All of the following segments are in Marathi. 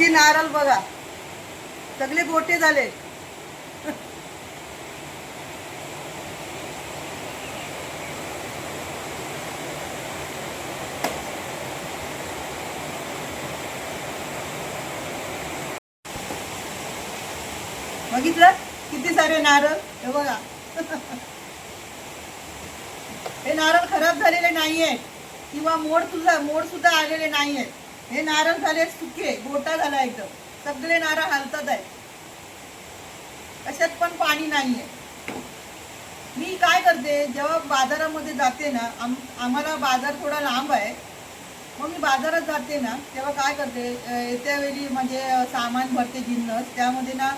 किती नारळ बघा. सगळे गोटे झाले. बघितलं? किती सारे नारळ? हे बघा. हे नारळ खराब झालेले नाही आहेत किंवा मोड सुद्धा मोड सुद्धा आलेले नाही आहेत हे नारळ झाले सुके गोटा झाला एकदम. सगळे नारळ हालतात आहे कशात पण पाणी नाही आहे मी काय करते जेव्हा बाजारामध्ये जाते ना आम आम्हाला बाजार थोडा लांब आहे. मग मी बाजारात जाते ना तेव्हा काय करते येत्या वेळी म्हणजे सामान भरते जिन्नस. त्यामध्ये ना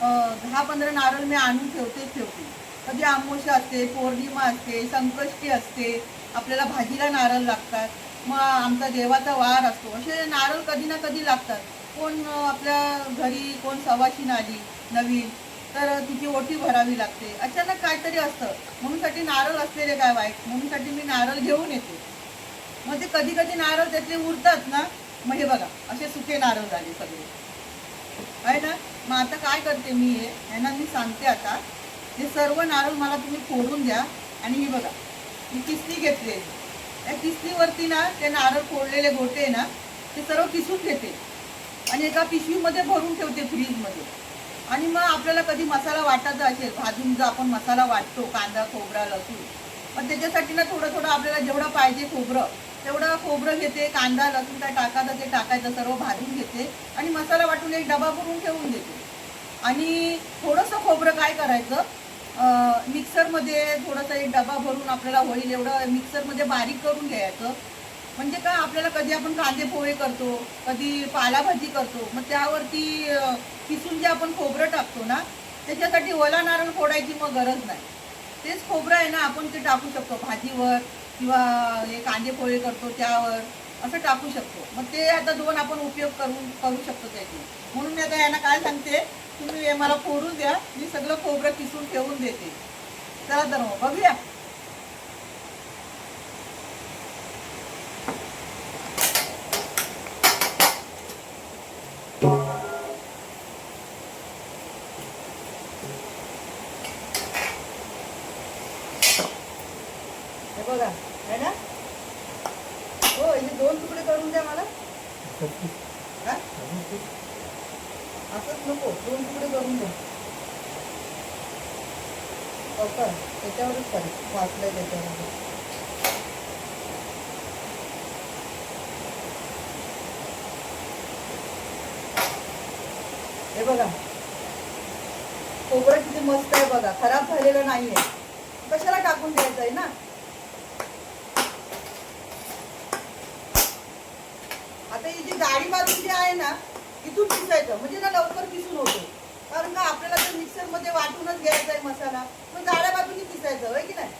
दहा पंधरा नारळ मी आणून ठेवतेच ठेवते. कधी आमोशा असते पौर्णिमा असते संकष्टी असते आपल्याला भाजीला नारळ लागतात. मग आमचा देवाचा वार असतो. असे नारळ कधी ना कधी लागतात. कोण आपल्या घरी कोण सवाशीन आली नवीन तर तिची ओटी भरावी लागते. अचानक काहीतरी असतं. म्हणूनसाठी नारळ असलेले काय वाईट? म्हणूनसाठी मी नारळ घेऊन येते. मग ते कधी कधी नारळ त्यातले उरतात ना? मग हे बघा असे सुके नारळ झाले सगळे. आहे ना? मग आता काय करते मी हे? यांना मी सांगते आता. हे सर्व नारळ मला तुम्ही फोडून द्या. आणि हे बघा मी किसनी घेतली. या किसलीवरती किसणीवरती ना ते नारळ फोडलेले गोटे ना ते सर्व किसून घेते. आणि एका पिशवीमध्ये भरून ठेवते फ्रीजमध्ये. आणि मग आपल्याला कधी मसाला वाटायचा असेल भाजून जो आपण मसाला वाटतो कांदा खोबरा लसूण पण त्याच्यासाठी ना थोडं थोडं आपल्याला जेवढं पाहिजे खोबरं तेवढं खोबरं घेते कांदा लसूण काय टाकायचं ते टाकायचं सर्व भाजून घेते आणि मसाला वाटून एक डबा भरून ठेवून देते. आणि थोडंसं खोबरं काय करायचं मिक्सरमध्ये थोडासा एक डबा भरून आपल्याला होईल एवढं मिक्सरमध्ये बारीक करून घ्यायचं. म्हणजे काय आपल्याला कधी आपण कांदे पोहे करतो कधी पालाभाजी करतो मग त्यावरती किसून जे आपण खोबरं टाकतो ना त्याच्यासाठी ओला नारळ फोडायची मग गरज नाही. तेच खोबरं आहे ना आपण ते टाकू शकतो भाजीवर किंवा हे कांदे पोहे करतो त्यावर. असं टाकू शकतो. मग ते आता दोन आपण उपयोग करू करू शकतो त्याचे. म्हणून मी आता यांना काय सांगते तुम्ही हे मला फोडून द्या. मी सगळं खोबरं किसून ठेवून देते. चला तर मग बघूया. हा? असंच नको दोन तुकडे करून दे त्याच्यावरच करेल वाचलंय त्याच्यामध्ये. हे बघा. खोबरं किती मस्त आहे बघा खराब झालेलं नाहीये. कशाला टाकून द्यायचं आहे ना? आता ही जी गाडी बाजू जी आहे ना इथून पिसायचं म्हणजे ना लवकर पिसून होतो. कारण का आपल्याला तर मिक्सरमध्ये वाटूनच घ्यायचा आहे मसाला. मग जाड्या बाजूनी पिसायचं होय की नाही?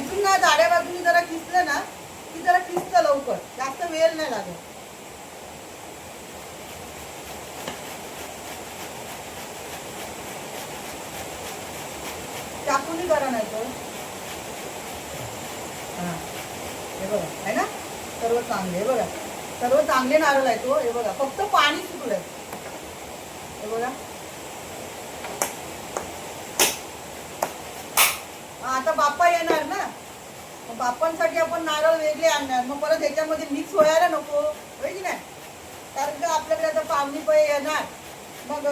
इथून ना जाड्या बाजूनी जरा किसलं ना की जरा किसतं लवकर. जास्त वेळ नाही लागत. चाकूनी करा नाही तर. हे. बघा आहे ना? सर्व चांगले हे बघा. सर्व चांगले नारळ आहे तो हो, हे बघा. फक्त पाणी सुटलंय. हे बघा. आता बाप्पा येणार ना? मग बाप्पांसाठी आपण नारळ वेगळे आणणार. मग परत ह्याच्यामध्ये मिक्स व्हायला नको. होय की नाही? कारण का आपल्याकडे आता पाहुणी पै येणार. मग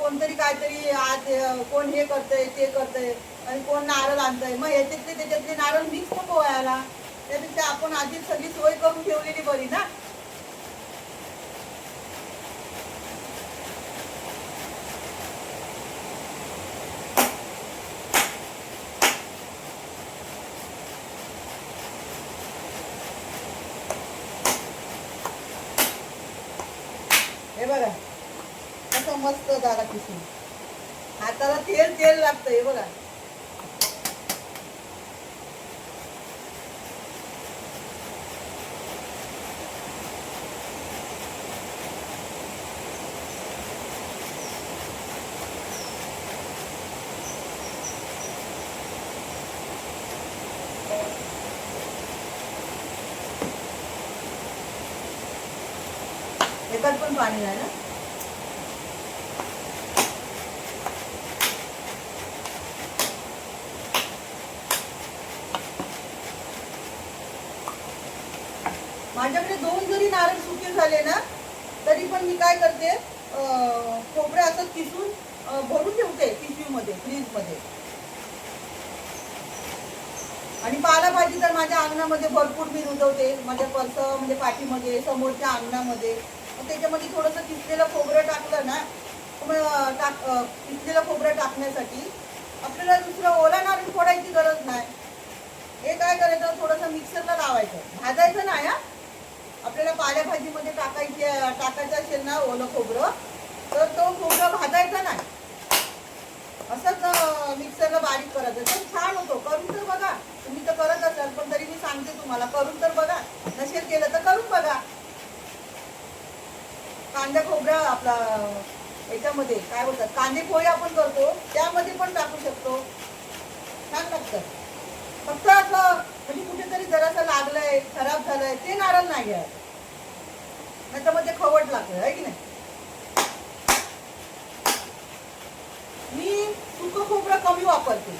कोणतरी काहीतरी आज कोण हे करतंय ते करतंय आणि कोण नारळ आणतंय. मग याच्यातले त्याच्यातले नारळ मिक्स नको व्हायला. त्यापेक्षा आपण आधी सगळी सोय करून ठेवलेली बरी ना हे बघा कसं हाताला तेल तेल लागतं हे बघा एकात पण पाणी नाही ना माझ्याकडे दोन जरी नारळ सुके झाले ना तरी पण मी काय करते अं, खोबरं असं किसून भरून ठेवते पिशवीमध्ये फ्रीजमध्ये. आणि पालाभाजी तर माझ्या अंगणामध्ये भरपूर मी रुजवते माझ्या पर्स म्हणजे पाठीमध्ये समोरच्या अंगणामध्ये. त्याच्यामध्ये थोडंसं किसलेलं खोबरं टाकलं ना टाक किसलेलं खोबरं टाकण्यासाठी आपल्याला दुसरं ओला नारळ फोडायची गरज नाही. हे काय करायचं थोडंसं मिक्सरला लावायचं. भाजायचं नाही हा. आपल्याला पालेभाजीमध्ये टाकायची टाकायचं असेल ना ओलं खोबरं तर तो खोबरं भाजायचा नाही. असंच मिक्सरला बारीक करायचं. तर छान होतो. करून तर बघा. तुम्ही तर करत असाल पण तरी मी सांगते तुम्हाला. करून तर बघा. नसेल केलं तर करून बघा. कांदा खोबरा आपला याच्यामध्ये काय बोलतात? कांदे पोहे आपण करतो. त्यामध्ये पण टाकू शकतो. छान लागतं. फक्त असं म्हणजे कुठेतरी जरासं लागलंय खराब झालंय ते नारळ नाही घ्यायचं नाही तर मग ते खवट लागतं आहे की नाही? मी सुकं खोबरं कमी वापरते.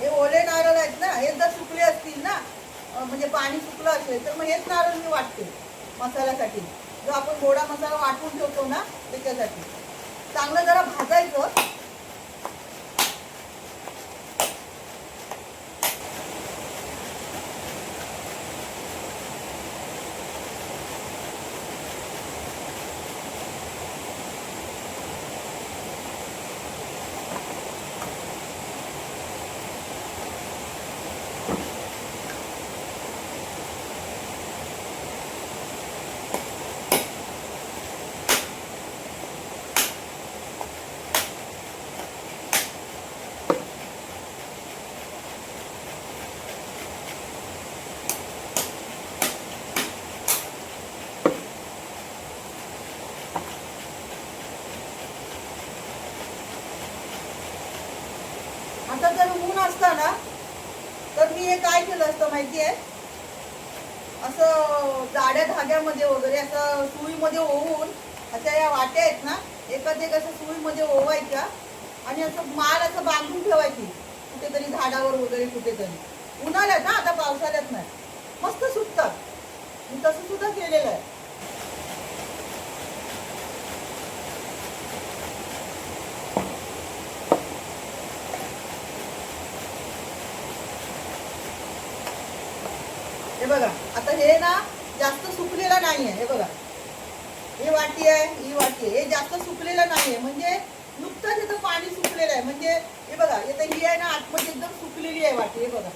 हे ओले नारळ आहेत ना हे जर सुकले असतील ना म्हणजे पाणी सुकलं असेल तर मग हेच नारळ मी वाटते मसाल्यासाठी. जो आपण गोडा मसाला वाटून ठेवतो ना त्याच्यासाठी. चांगलं जरा भाजायचं आता जर ऊन असतं ना तर मी हे काय केलं असतं माहिती आहे असं जाड्या धाग्यामध्ये वगैरे असं सुईमध्ये ओवून अशा या वाट्या आहेत ना एकाच एक असं सुईमध्ये ओवायच्या आणि असं माल असं बांधून ठेवायची कुठेतरी झाडावर वगैरे कुठेतरी. उन्हाळ्यात ना आता पावसाळ्यात नाही. मस्त सुटतात मी तसं सुद्धा केलेलं आहे. हे बघा आता हे ना जास्त सुकलेलं नाही आहे हे बघा. ही वाटी आहे ही वाटी आहे. हे जास्त सुकलेलं नाहीये म्हणजे नुकतंच इथं पाणी सुकलेलं आहे. म्हणजे हे बघा इथं ही आहे ना आतमध्ये एकदम सुकलेली आहे वाटी हे बघा.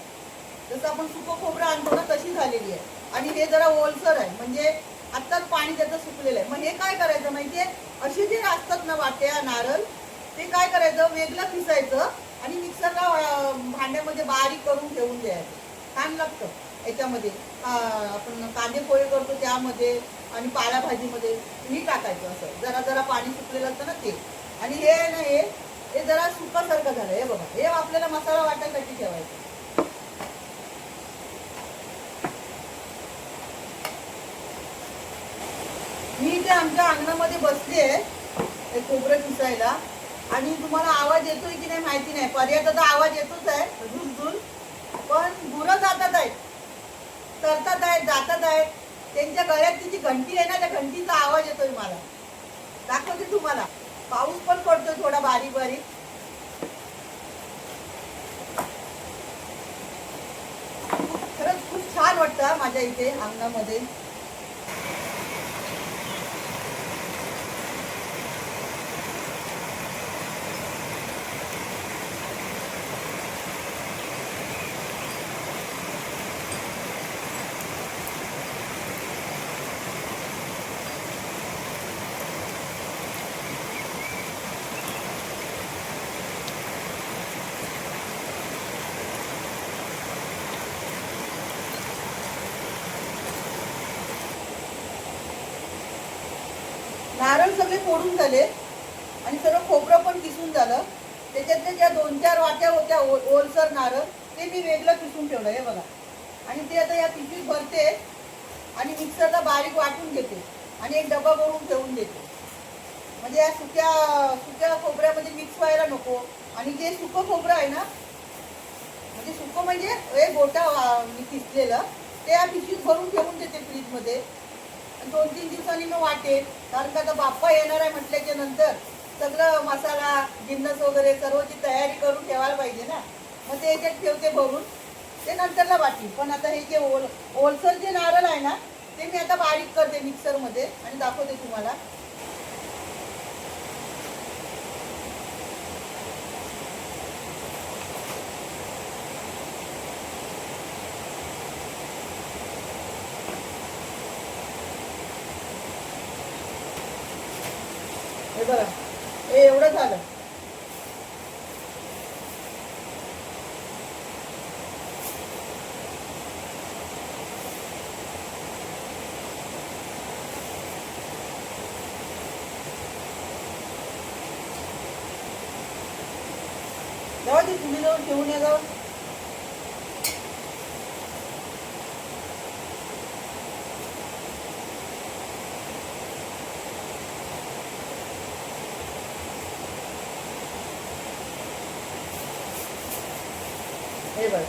जसं आपण सुकं खोबरं आणतो ना तशी झालेली आहे. आणि हे जरा ओलसर आहे म्हणजे आत्ताच पाणी त्याचं सुकलेलं आहे. मग हे काय करायचं माहितीये? अशी जे असतात ना वाट्या नारळ ते काय करायचं? वेगळं पिसायचं आणि मिक्सरला भांड्यामध्ये बारीक करून ठेवून द्यायचं. छान लागतं. याच्यामध्ये. आपण कांदे पोहे करतो त्यामध्ये आणि पालाभाजीमध्ये मी टाकायचं असं. जरा जरा पाणी सुकलेलं असतं ना ते. आणि हे आहे ना हे हे जरा सुकासारखं झालं. हे बघा. हे आपल्याला मसाला वाटायसाठी ठेवायचं. मी इथे आमच्या अंगणामध्ये बसली आहे हे खोबरं किसायला. आणि तुम्हाला आवाज येतोय की नाही माहिती नाही. पर्यटकाचा आवाज येतोच आहे. झुलझुल पण गुरं जातात आहेत. तरतात आहेत जातात आहेत. त्यांच्या गळ्यात तिची घंटी आहे ना त्या घंटीचा आवाज येतोय मला. दाखवते तुम्हाला. पाऊस पण पडतोय थोडा बारीक बारीक. खरंच खूप छान वाटतं माझ्या इथे अंगणामध्ये नारळ सगळे फोडून झाले. आणि सर्व खोबरं पण किसून झालं. त्याच्यातल्या ज्या दोन चार वाट्या होत्या ओ- ओलसर नारळ ते मी वेगळं किसून ठेवलं हे बघा. आणि ते आता या पिशवीत भरते आणि मिक्सरला बारीक वाटून घेते आणि एक डबा भरून ठेवून देते. म्हणजे या सुक्या सुक्या खोबऱ्यामध्ये मिक्स व्हायला नको. आणि जे सुकं खोबरं आहे ना म्हणजे सुकं म्हणजे हे गोटा किसलेलं ते या पिशवीत भरून ठेवून देते फ्रीजमध्ये दोन तीन दिवसांनी मग वाटेल. कारण का आता बाप्पा येणार आहे म्हटल्याच्या नंतर सगळं मसाला जिन्नस वगैरे सर्वची तयारी करून ठेवायला पाहिजे ना. मग ते याच्यात ठेवते भरून. ते नंतरला वाटेल पण आता हे जे ओल ओलसर जे नारळ आहे ना ते मी आता बारीक करते मिक्सरमध्ये आणि दाखवते तुम्हाला. हे बघा. हे एवढं झालं. जाऊ दे तुम्ही जाऊन ठेवून या जाऊ हे बघ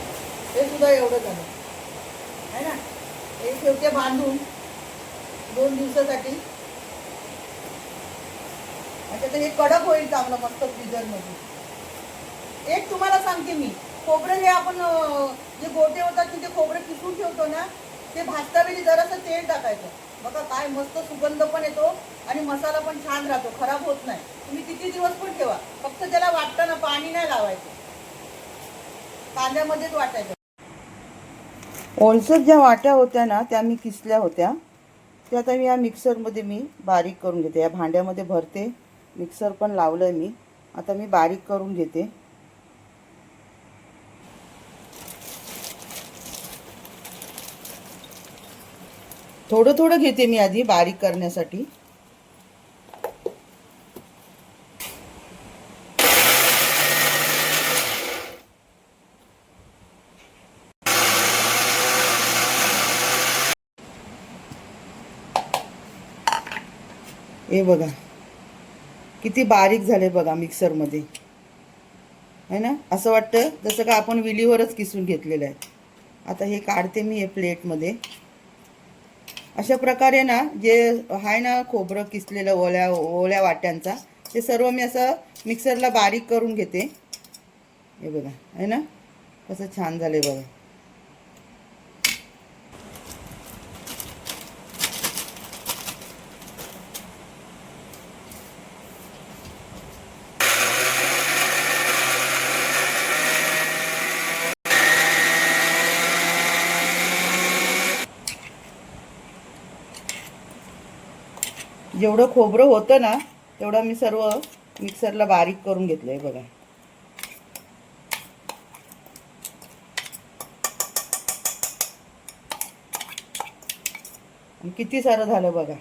हे सुद्धा एवढं झालं. आहे ना? हे ठेवते बांधून दोन दिवसासाठी. अच्छा तर हे कडक होईल चांगलं मस्त फ्रीजरमध्ये एक तुम्हाला सांगते मी खोबरं हे आपण जे गोटे होतात तिथे खोबरं किसून ठेवतो ना ते भाजता वेळी जरासं तेल टाकायचं. बघा काय मस्त सुगंध पण येतो आणि मसाला पण छान राहतो खराब होत नाही. तुम्ही किती दिवस पण ठेवा फक्त त्याला वाटताना पाणी नाही लावायचं. कांद्यामध्येच वाटायचं. ओलसर ज्या वाट्या होत्या ना त्या मी किसल्या होत्या. त्या आता मी या मिक्सरमध्ये मी बारीक करून घेते. या भांड्यामध्ये भरते. मिक्सर पण लावलं आहे मी. आता मी बारीक करून घेते. थोडं थोडं घेते मी आधी बारीक करण्यासाठी. हे बघा. किती बारीक झाले बघा मिक्सरमध्ये. है ना? असं वाटतं जसं का आपण विलीवरच किसून घेतलेलं आहे. आता हे काढते मी हे प्लेटमध्ये. अशा प्रकारे ना जे आहे ना खोबरं किसलेलं ओल्या ओल्या वाट्यांचा ते सर्व मी असं मिक्सरला बारीक करून घेते. हे बघा. आहे ना? कसं छान झालं बघा. जेवढं खोबरं होतं ना तेवढं मी सर्व मिक्सरला बारीक करून घेतलंय बघा. किती सारं झालं बघा.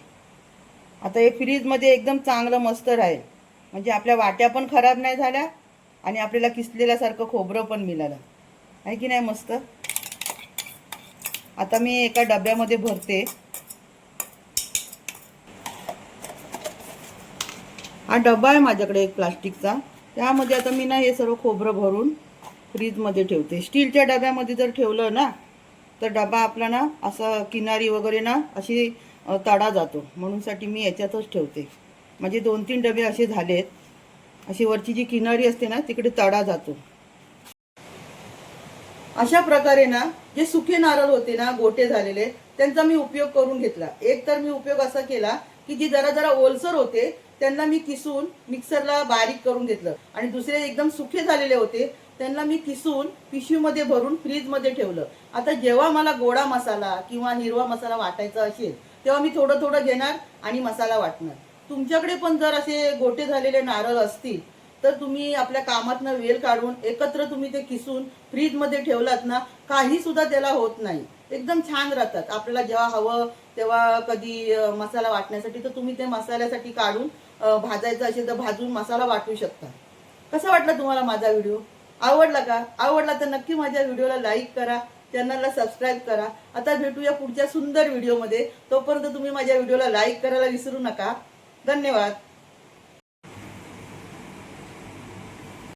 आता हे फ्रीजमध्ये एकदम चांगलं मस्त राहील. म्हणजे आपल्या वाट्या पण खराब नाही झाल्या आणि आपल्याला किसलेल्यासारखं खोबरं पण मिळालं. आहे की नाही मस्त? आता मी एका डब्यामध्ये भरते. हा डबा आहे माझ्याकडे एक प्लास्टिकचा. त्यामध्ये आता मी ना हे सर्व खोबरं भरून फ्रीजमध्ये ठेवते. स्टीलच्या डब्यामध्ये जर ठेवलं ना तर डबा आपला ना असा किनारी वगैरे ना अशी तडा जातो. म्हणूनसाठी मी याच्यातच ठेवते. म्हणजे दोन तीन डबे असे झालेत. अशी वरची जी किनारी असते ना तिकडे तडा जातो. अशा प्रकारे ना जे सुके नारळ होते ना गोटे झालेले त्यांचा मी उपयोग करून घेतला. एक तर मी उपयोग असा केला की जी जरा जरा ओलसर होते त्यांना मी किसून मिक्सरला बारीक करून घेतलं. आणि दुसरे एकदम सुखे झालेले होते त्यांना मी किसून पिशवीमध्ये भरून फ्रीजमध्ये ठेवलं. आता जेव्हा मला गोडा मसाला किंवा हिरवा मसाला वाटायचा असेल तेव्हा मी थोडं थोडं घेणार आणि मसाला वाटणार. तुमच्याकडे पण जर असे गोटे झालेले नारळ असतील तर तुम्ही आपल्या कामातनं वेल काढून एकत्र तुम्ही ते किसून फ्रीजमध्ये ठेवलात ना काही सुद्धा त्याला होत नाही. एकदम छान राहतात. आपल्याला जेव्हा हवं तेव्हा कधी मसाला वाटण्यासाठी तर तुम्ही ते मसाल्यासाठी काढून भाजायचं असेल तर भाजून मसाला वाटू शकता. कसा वाटला तुम्हाला माझा व्हिडिओ? आवडला का? आवडला तर नक्की माझ्या व्हिडिओला लाईक करा चॅनलला सबस्क्राईब करा. आता भेटूया पुढच्या सुंदर व्हिडिओमध्ये. तोपर्यंत तुम्ही माझ्या व्हिडिओला लाईक करायला विसरू नका. धन्यवाद.